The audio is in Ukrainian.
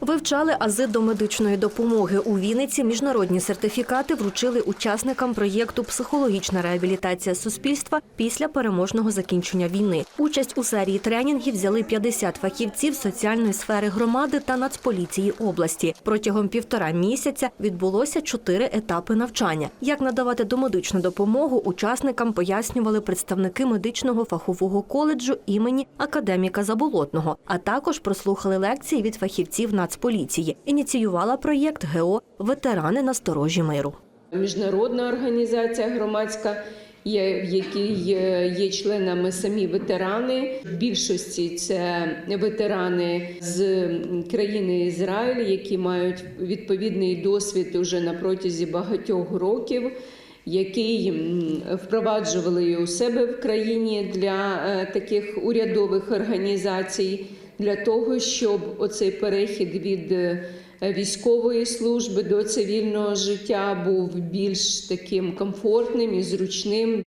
Вивчали ази до медичної допомоги у Вінниці. Міжнародні сертифікати вручили учасникам проєкту Психологічна реабілітація суспільства після переможного закінчення війни. Участь у серії тренінгів взяли 50 фахівців соціальної сфери громади та Нацполіції області. Протягом півтора місяця відбулося чотири етапи навчання. Як надавати домедичну допомогу, учасникам пояснювали представники медичного фахового коледжу імені академіка Заболотного, а також прослухали лекції від фахівців Нацполіції. Ініціювала проєкт ГО Ветерани на сторожі миру. Міжнародна організація громадська, в якій є, членами самі ветерани. В більшості це ветерани з країни Ізраїль, які мають відповідний досвід уже на протязі багатьох років. Який впроваджували у себе в країні для е, таких урядових організацій, для того, щоб оцей перехід від е, військової служби до цивільного життя був більш таким комфортним і зручним.